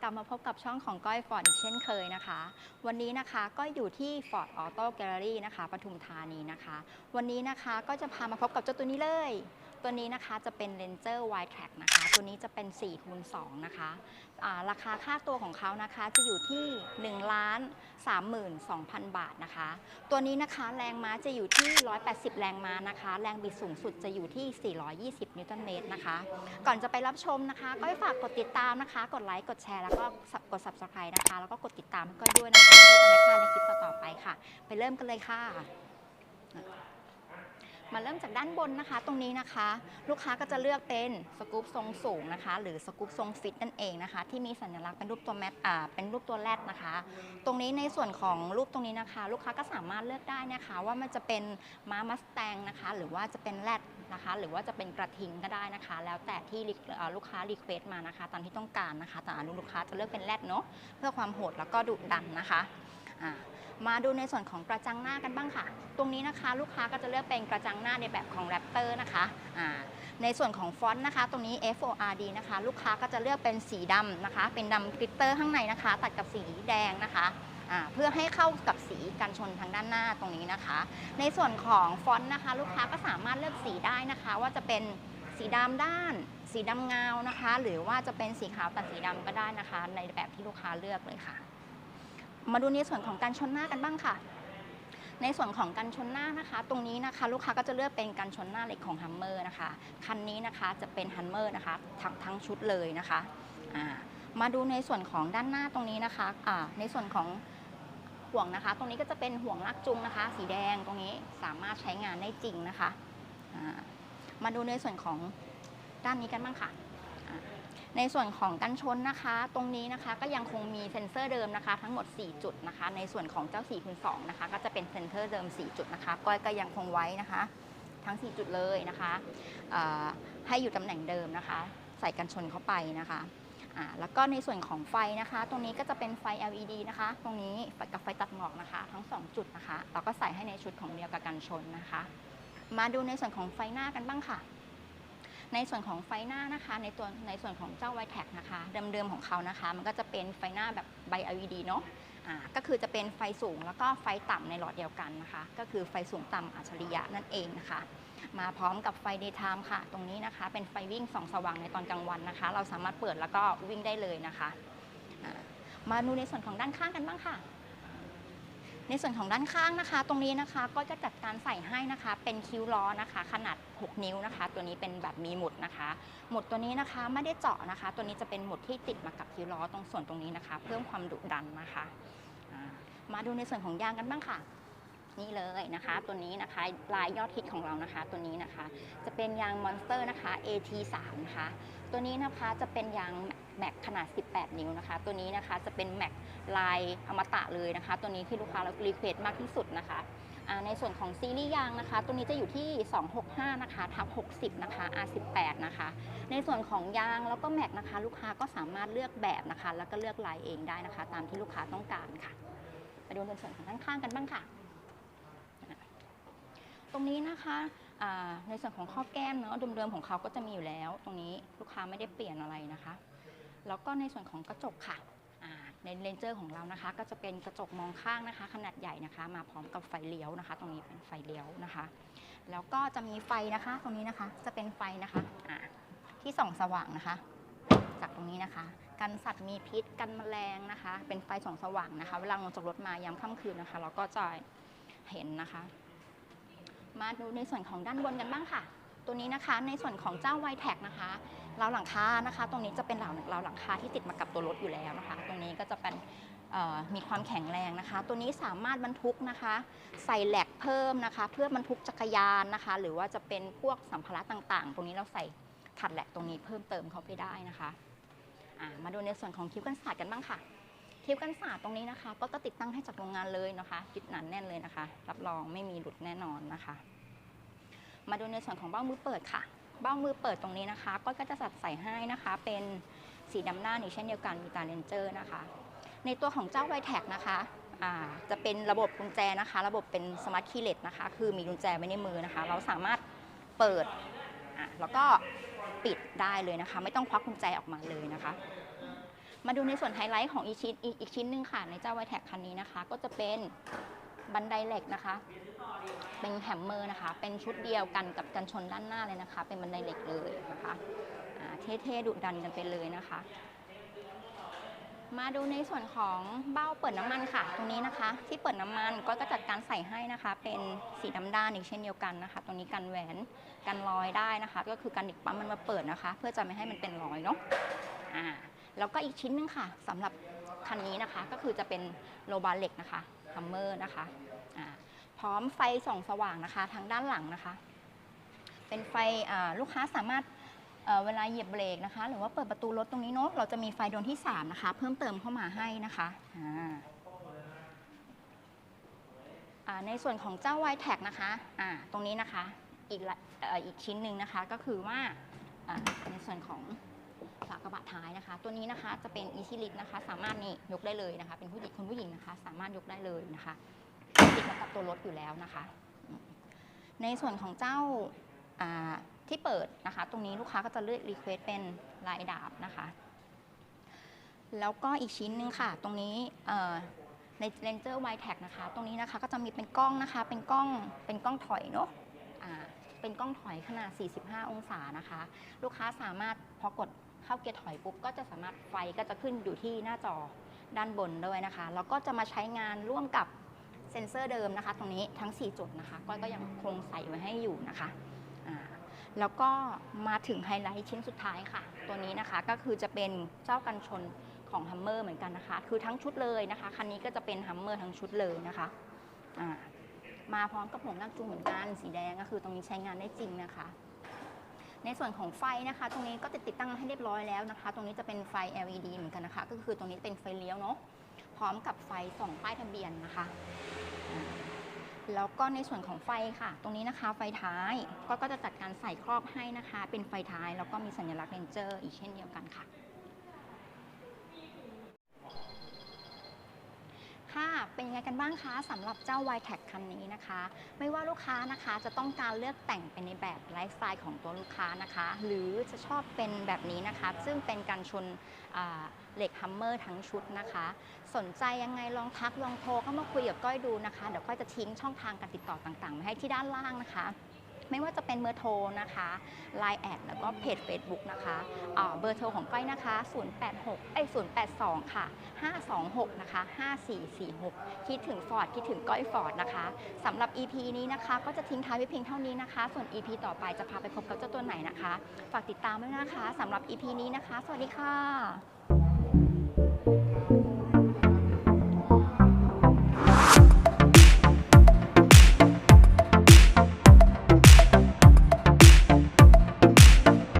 กลับมาพบกับช่องของก้อยฟอร์ดอีกเช่นเคยนะคะ วันนี้นะคะก็อยู่ที่ Ford Auto Gallery นะคะปทุมธานีนะคะ วันนี้นะคะก็จะพามาพบกับเจ้าตัวนี้เลย ตัวนี้นะคะจะเป็น Ranger Wide Track นะคะ ตัวนี้จะเป็น4คูณ2นะคะอ่าราคาค่าตัวของเขานะคะจะอยู่ที่ 1 ล้าน 32,000 บาทนะคะ ตัวนี้นะคะแรงม้าจะอยู่ที่ 180 แรงม้านะคะ แรงบิดสูงสุดจะอยู่ที่ 420 นิวตันเมตรนะคะ ก่อนจะไปรับชมนะคะ ก็ฝากกดติดตามนะคะ กดไลค์ กดแชร์ แล้วก็กด subscribe นะคะ แล้วก็กดติดตามก็ด้วยนะคะเพื่อจะไม่พลาดในคลิปต่อๆไปค่ะ ไปเริ่มกันเลยค่ะ มาเริ่มจากด้านบนนะคะ ตรงนี้นะคะ ลูกค้าก็จะเลือกเป็นสกู๊ปทรงสูงนะคะ หรือสกู๊ปทรงฟิตนั่นเองนะคะ ที่มีสัญลักษณ์เป็นรูปตัวแมทอ่าเป็นรูปตัวแรดนะคะ ตรงนี้ในส่วนของรูปตรงนี้นะคะ ลูกค้าก็สามารถเลือกได้นะคะ ว่ามันจะเป็นม้ามัสแตงนะคะ หรือว่าจะเป็นแรดนะคะ หรือว่าจะเป็นกระทิงก็ได้นะคะ แล้วแต่ที่ลูกค้ารีเควสต์มานะคะ ตามที่ต้องการนะคะแต่อันนี้ลูกค้าจะเลือกเป็นแรดเนาะเพื่อความโหดแล้วก็ดุดันนะคะอ่า มาดูในส่วนของกระจังหน้ากันบ้างค่ะ ตรงนี้นะคะลูกค้าก็จะเลือกเป็นกระจังหน้าในแบบของแรปเตอร์นะคะอ่าในส่วนของฟอนต์นะคะ ตรงนี้ FORD นะคะ ลูกค้าก็จะเลือกเป็นสีดำนะคะ เป็นดำกริตเตอร์ข้างในนะคะ ตัดกับสีแดงนะคะเพื่อให้เข้ากับสีกันชนทางด้านหน้าตรงนี้นะคะ ในส่วนของฟอนต์นะคะ ลูกค้าก็สามารถเลือกสีได้นะคะ ว่าจะเป็นสีดำด้าน สีดำเงานะคะ หรือว่าจะเป็นสีขาวตัดสีดำก็ได้นะคะ ในแบบที่ลูกค้าเลือกเลยค่ะ มาดูในส่วนของการชนหน้ากันบ้างค่ะ ในส่วนของการชนหน้านะคะ ตรงนี้นะคะลูกค้าก็จะเลือกเป็นการชนหน้าเหล็กของฮัมเมอร์นะคะ คันนี้นะคะจะเป็นฮัมเมอร์นะคะทั้งทั้งชุดเลยนะคะมาดูในส่วนของด้านหน้าตรงนี้นะคะอ่าในส่วนของห่วงนะคะ ตรงนี้ก็จะเป็นห่วงลากจูงนะคะ สีแดงตรงนี้สามารถใช้งานได้จริงนะคะ มาดูในส่วนของด้านนี้กันบ้างค่ะ ในส่วนของกันชนนะคะ ตรงนี้นะคะก็ยังคงมีเซ็นเซอร์เดิมนะคะ ทั้งหมด 4 จุดนะคะ ในส่วนของเจ้า4คูณ2นะคะ ก็จะเป็นเซ็นเซอร์เดิม 4 จุดนะคะก้อยก็ยังคงไว้นะคะ ทั้ง 4 จุดเลยนะคะให้อยู่ตำแหน่งเดิมนะคะ ใส่กันชนเข้าไปนะคะแล้วก็ในส่วนของไฟนะคะ ตรงนี้ก็จะเป็นไฟ LED นะคะ ตรงนี้กับไฟตัดหมอกนะคะ ทั้ง 2 จุดนะคะ เราก็ใส่ให้ในชุดของเดียวกับกันชนนะคะ มาดูในส่วนของไฟหน้ากันบ้างค่ะ ในส่วนของไฟหน้านะคะในตัวในส่วนของเจ้า y t e c นะคะเดิมๆของเขานะคะ มันก็จะเป็นไฟหน้าแบบใบ LED เนาะก็คือจะเป็นไฟสูงแล้วก็ไฟต่ำในหลอดเดียวกันนะคะ ก็คือไฟสูงต่ำอัจฉริยะนั่นเองนะคะ มาพร้อมกับไฟ daytime ค่ะ ตรงนี้นะคะ เป็นไฟวิ่งส่องสว่างในตอนกลางวันนะคะ เราสามารถเปิดแล้วก็วิ่งได้เลยนะคะ มาดูในส่วนของด้านข้างกันบ้างค่ะ ในส่วนของด้านข้างนะคะ ตรงนี้นะคะก็จะจัดการใส่ให้นะคะ เป็นคิ้วล้อนะคะ ขนาด 6 นิ้วนะคะ ตัวนี้เป็นแบบมีหมุดนะคะ หมุดตัวนี้นะคะไม่ได้เจาะนะคะ ตัวนี้จะเป็นหมุดที่ติดมากับคิ้วล้อตรงส่วนตรงนี้นะคะ เพิ่มความดุดันนะคะ มาดูในส่วนของยางกันบ้างค่ะ นี่เลยนะคะ ตัวนี้นะคะลายยอดฮิตของเรานะคะ ตัวนี้นะคะ จะเป็นยางมอนสเตอร์นะคะ AT3 นะคะตัวนี้นะคะจะเป็นยางแม็กขนาด 18 นิ้วนะคะ ตัวนี้นะคะจะเป็นแม็กลายอมตะเลยนะคะ ตัวนี้ที่ลูกค้าเรารีเควสมากที่สุดนะคะในส่วนของซีรีส์ยางนะคะ ตัวนี้จะอยู่ที่ 265 นะคะทับ60 นะคะ R18 นะคะ ในส่วนของยางแล้วก็แม็กนะคะ ลูกค้าก็สามารถเลือกแบบนะคะ แล้วก็เลือกลายเองได้นะคะ ตามที่ลูกค้าต้องการค่ะ มาดูในส่วนของข้างๆกันบ้างค่ะ ตรงนี้นะคะในส่วนของข้อแก้มเนาะเดิมๆของเขาก็จะมีอยู่แล้ว ตรงนี้ลูกค้าไม่ได้เปลี่ยนอะไรนะคะ แล้วก็ในส่วนของกระจกค่ะในเลนเจอร์ของเรานะคะ ก็จะเป็นกระจกมองข้างนะคะ ขนาดใหญ่นะคะ มาพร้อมกับไฟเลี้ยวนะคะ ตรงนี้เป็นไฟเลี้ยวนะคะ แล้วก็จะมีไฟนะคะ ตรงนี้นะคะจะเป็นไฟนะคะที่ส่องสว่างนะคะ จากตรงนี้นะคะ กันสัตว์มีพิษกันแมลงนะคะ เป็นไฟส่องสว่างนะคะ เวลาลงจากรถมายามค่ำคืนนะคะ เราก็จะเห็นนะคะ มาดูในส่วนของด้านบนกันบ้างค่ะ ตัวนี้นะคะในส่วนของเจ้า y t e c นะคะราวหลังคานะคะ ตรงนี้จะเป็นราวราวหลังคาที่ติดมากับตัวรถอยู่แล้วนะคะ ตรงนี้ก็จะเป็นมีความแข็งแรงนะคะ ตัวนี้สามารถบรรทุกนะคะ ใส่แหลกเพิ่มนะคะ เพื่อบรรทุกจักรยานนะคะ หรือว่าจะเป็นพวกสัมภาระต่างๆ ตรงนี้เราใส่ถัดแหลกตรงนี้เพิ่มเติมเข้าไปได้นะคะมาดูในส่วนของคิ้วกันศาสตร์กันบ้างค่ะ คิ้วกันศาสตร์ตรงนี้นะคะ ก็จะติดตั้งให้จากโรงงานเลยนะคะยึดหนาแน่นเลยนะคะ รับรองไม่มีหลุดแน่นอนนะคะ มาดูในส่วนของเบ้ามือเปิดค่ะ เบ้ามือเปิดตรงนี้นะคะก็ก็จะจัดใส่ให้นะคะ เป็นสีดำหน้านี่เช่นเดียวกันมีตาเลนเจอร์นะคะ ในตัวของเจ้าไวแท็กนะคะจะเป็นระบบกุญแจนะคะ ระบบเป็นสมาร์ทคีย์เลสนะคะ คือมีกุญแจไว้ในมือนะคะ เราสามารถเปิดแล้วก็ปิดได้เลยนะคะ ไม่ต้องควักกุญแจออกมาเลยนะคะ มาดูในส่วนไฮไลท์ของอีกชิ้นอีกอีกชิ้นหนึ่งค่ะในเจ้าไวแท็กคันนี้นะคะ ก็จะเป็นบันไดเหล็กนะคะ เป็นแฮมเมอร์นะคะ เป็นชุดเดียวกันกับกันชนด้านหน้าเลยนะคะ เป็นบันไดเหล็กเลยนะคะเท่ๆดุดันกันไปเลยนะคะ มาดูในส่วนของเบ้าเปิดน้ำมันค่ะตรงนี้นะคะ ที่เปิดน้ำมันก็จะจัดการใส่ให้นะคะ เป็นสีดำด้านอีกเช่นเดียวกันนะคะ ตรงนี้กันแหวนกันรอยได้นะคะ ก็คือการเด็กปั๊มมันมาเปิดนะคะ เพื่อจะไม่ให้มันเป็นรอยเนาะอ่า แล้วก็อีกชิ้นหนึงค่ะสำหรับคันนี้นะคะก็คือจะเป็นโลบาเล็กนะคะฮัมเมอร์นะคะพร้อมไฟส่องสว่างนะคะทางด้านหลังนะคะ เป็นไฟลูกค้าสามารถเวลาเหยียบเบรกนะคะ หรือว่าเปิดประตูรถตรงนี้เนาะเราจะมีไฟดวงที่ 3 นะคะ เพิ่มเติมเข้ามาให้นะคะในส่วนของเจ้า y t a g นะคะอ่าตรงนี้นะคะอีกอีกชิ้นหนึ่งนะคะก็คือว่าในส่วนของ ฝากระบะท้ายนะคะ ตัวนี้นะคะจะเป็น Easy Lift นะคะ สามารถนี่ยกได้เลยนะคะ เป็นผู้หญิงคนผู้หญิงนะคะ สามารถยกได้เลยนะคะติดมากับตัวรถอยู่แล้วนะคะ ในส่วนของเจ้าที่เปิดนะคะ ตรงนี้ลูกค้าก็จะเลือกรีเควสเป็นลายดาบนะคะ แล้วก็อีกชิ้นหนึงค่ะ ตรงนี้เอ่อใน Ranger w i t e c นะคะ ตรงนี้นะคะก็จะมีเป็นกล้องนะคะ เป็นกล้อง เป็นกล้องถอยเนาะเป็นกล้องถอยขนาด 45 องศานะคะ ลูกค้าสามารถพอกด เข้าเกียร์ถอยปุ๊บก็จะสามารถไฟก็จะขึ้นอยู่ที่หน้าจอด้านบนด้วยนะคะแล้วก็จะมาใช้งานร่วมกับเซ็นเซอร์เดิมนะคะ ตรงนี้ทั้ง 4 จุดนะคะก้อยก็ยังคงใส่ไว้ให้อยู่นะคะแล้วก็มาถึงไฮไลท์ชิ้นสุดท้ายค่ะ ตัวนี้นะคะก็คือจะเป็นเจ้ากันชนของฮัมเมอร์เหมือนกันนะคะ คือทั้งชุดเลยนะคะ คันนี้ก็จะเป็นฮัมเมอร์ทั้งชุดเลยนะคะมาพร้อมกับหัวลากจูงเหมือนกันสีแดงก็คือตรงนี้ใช้งานได้จริงนะคะ ในส่วนของไฟนะคะ ตรงนี้ก็จะติดตั้งให้เรียบร้อยแล้วนะคะ ตรงนี้จะเป็นไฟ LED เหมือนกันนะคะ ก็คือตรงนี้เป็นไฟเลี้ยวเนาะพร้อมกับไฟส่องป้ายทะเบียนนะคะแล้วก็ในส่วนของไฟค่ะ ตรงนี้นะคะไฟท้ายก็จะจัดการใส่ครอบให้นะคะ เป็นไฟท้ายแล้วก็มีสัญลักษณ์เรนเจอร์อีกเช่นเดียวกันค่ะ ค่ะ เป็นยังไงกันบ้างคะสำหรับเจ้า y t e c คันนี้นะคะ ไม่ว่าลูกค้านะคะจะต้องการเลือกแต่งเป็นในแบบไลฟ์สไตล์ของตัวลูกค้านะคะ หรือจะชอบเป็นแบบนี้นะคะ ซึ่งเป็นการชนเหล็กฮัมเมอร์ทั้งชุดนะคะ สนใจยังไงลองทักลองโทรเข้ามาคุยกับก้อยดูนะคะ เดี๋ยวก้อยจะทิ้งช่องทางการติดต่อต่างๆไว้ให้ที่ด้านล่างนะคะ ไม่ว่าจะเป็นเบอร์โทรนะคะ Line แอดแล้วก็เพจ Facebook นะคะเบอร์โทรของก้อยนะคะ 086เอ้ย082 ค่ะ 526 นะคะ 5446 คิดถึงฟอร์ดคิดถึงก้อยฟอร์ดนะคะสำหรับ EP นี้นะคะก็จะทิ้งท้ายไว้เพียงเท่านี้นะคะ ส่วน EP ต่อไปจะพาไปพบกับเจ้าตัวไหนนะคะ ฝากติดตามด้วยนะคะสำหรับ EP นี้นะคะ สวัสดีค่ะ